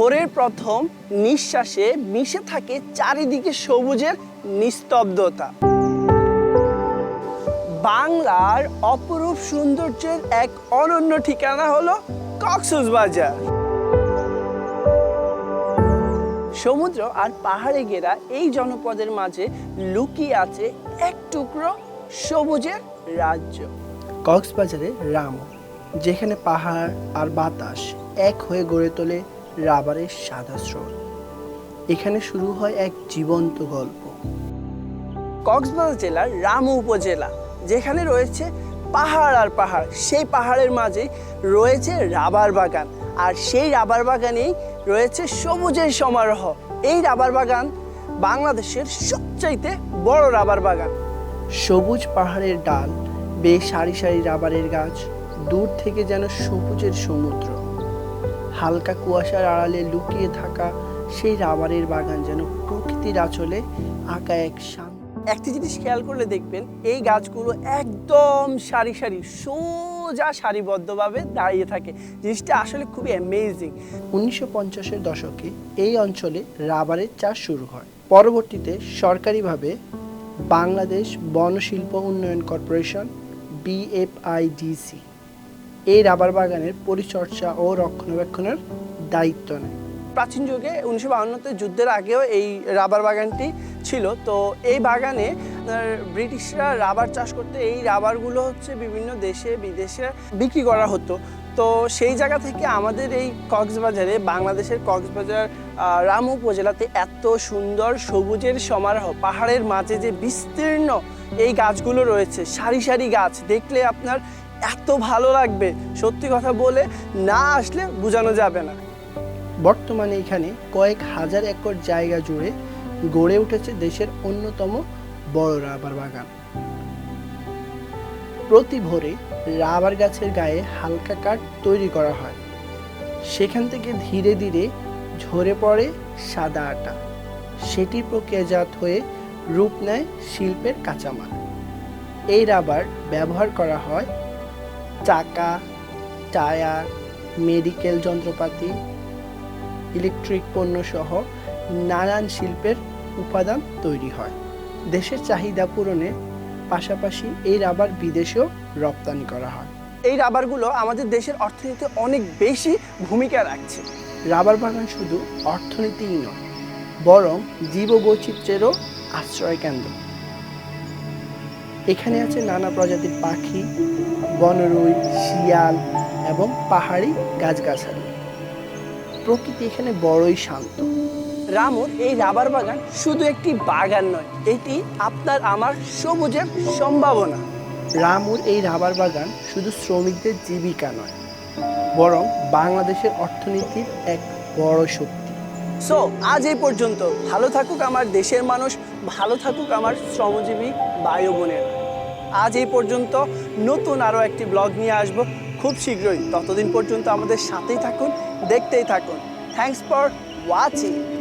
ভোরের প্রথম নিঃশ্বাসে মিশে থাকে চারিদিকে সবুজের নিস্তব্ধতা। বাংলার অপরূপ সৌন্দর্যের এক অনন্য ঠিকানা হলো কক্সবাজার। সমুদ্র আর পাহাড়ে ঘেরা এই জনপদের মাঝে লুকিয়ে আছে এক টুকরো সবুজের রাজ্য। কক্সবাজারে রাম যেখানে পাহাড় আর বাতাস এক হয়ে গড়ে তোলে রাবারের সাদা স্রোত। এখানে শুরু হয় এক জীবন্ত গল্প। কক্সবাজার জেলার রামু উপজেলা, যেখানে রয়েছে পাহাড় আর পাহাড়। সেই পাহাড়ের মাঝে রয়েছে রাবার বাগান আর সেই রাবার বাগানেই রয়েছে সবুজের সমারোহ। এই রাবার বাগান বাংলাদেশের সবচাইতে বড় রাবার বাগান। সবুজ পাহাড়ের ডাল, বেশ সারি সারি রাবারের গাছ, দূর থেকে যেন সবুজের সমুদ্র। হালকা কুয়াশার আড়ালে লুকিয়ে থাকা সেই রাবারের বাগান যেন প্রকৃতির আঁচলে আঁকা এক শান্ত একটি জিনিস খেয়াল করলে দেখবেন এই গাছগুলো একদম সারি সারি সোজা সারিবদ্ধভাবে দাঁড়িয়ে থাকে। জিনিসটা আসলে খুবই অ্যামেজিং উনিশশো পঞ্চাশের দশকে এই অঞ্চলে রাবারের চাষ শুরু হয়। পরবর্তীতে সরকারিভাবে বাংলাদেশ বনশিল্প উন্নয়ন কর্পোরেশন বিএফআইডিসি এই রাবার বাগানের পরিচর্যা ও রক্ষণাবেক্ষণের দায়িত্ব নেয়। প্রাচীন যুগে উনিশশো বাউন্নতে যুদ্ধের আগেও এই রাবার বাগানটি ছিল। তো এই বাগানে ব্রিটিশরা রাবার চাষ করতে এই রাবারগুলো হচ্ছে বিভিন্ন দেশে বিদেশে বিক্রি করা হতো। তো সেই জায়গা থেকে আমাদের এই কক্সবাজারে, বাংলাদেশের কক্সবাজার রাম উপজেলাতে এত সুন্দর সবুজের সমারোহ, পাহাড়ের মাঝে যে বিস্তীর্ণ এই গাছগুলো রয়েছে, সারি সারি গাছ। দেখলে আপনার এত ভালো লাগবে। সত্যি কথা বলে না আসলে বোঝানো যাবে না। বর্তমানে এখানে কয়েক হাজার একর জায়গা জুড়ে গড়ে উঠেছে দেশের অন্যতম বড় রাবার বাগান। প্রতি ভোরে রাবার গাছের গায়ে হালকা কাঠ তৈরি করা হয়। সেখান থেকে ধীরে ধীরে ঝরে পড়ে সাদা আটা। সেটি প্রক্রিয়াজাত হয়ে রূপ নেয় শিল্পের কাঁচামাল। এই রাবার ব্যবহার করা হয় চাকা টায়ার মেডিকেল যন্ত্রপাতি ইলেকট্রিক পণ্য সহ নানান শিল্পের উপাদান তৈরি হয়। দেশের চাহিদা পূরণে পাশাপাশি এই রাবার বিদেশেও রপ্তানি করা হয়। এই রাবারগুলো আমাদের দেশের অর্থনীতিতে অনেক বেশি ভূমিকা রাখছে। রাবার বাগান শুধু অর্থনীতিই নয় বরং জীববৈচিত্র্যেরও আশ্রয় কেন্দ্র। এখানে আছে নানা প্রজাতির পাখি বনরুই শিয়াল এবং পাহাড়ি গাছগাছালি। প্রকৃতি এখানে বড়ই শান্ত। রামুর এই রাবার বাগান শুধু একটি বাগান নয় এটি আপনার আমার সবুজের সম্ভাবনা। রামুর এই রাবার বাগান শুধু শ্রমিকদের জীবিকা নয় বরং বাংলাদেশের অর্থনীতির এক বড় শক্তি। সো আজ এই পর্যন্ত। ভালো থাকুক আমার দেশের মানুষ ভালো থাকুক আমার শ্রমজীবী ভাই বোনের। আজ এই পর্যন্ত নতুন আরও একটি ব্লগ নিয়ে আসব। খুব শীঘ্রই, ততদিন পর্যন্ত আমাদের সাথেই থাকুন, দেখতেই থাকুন। Thanks for watching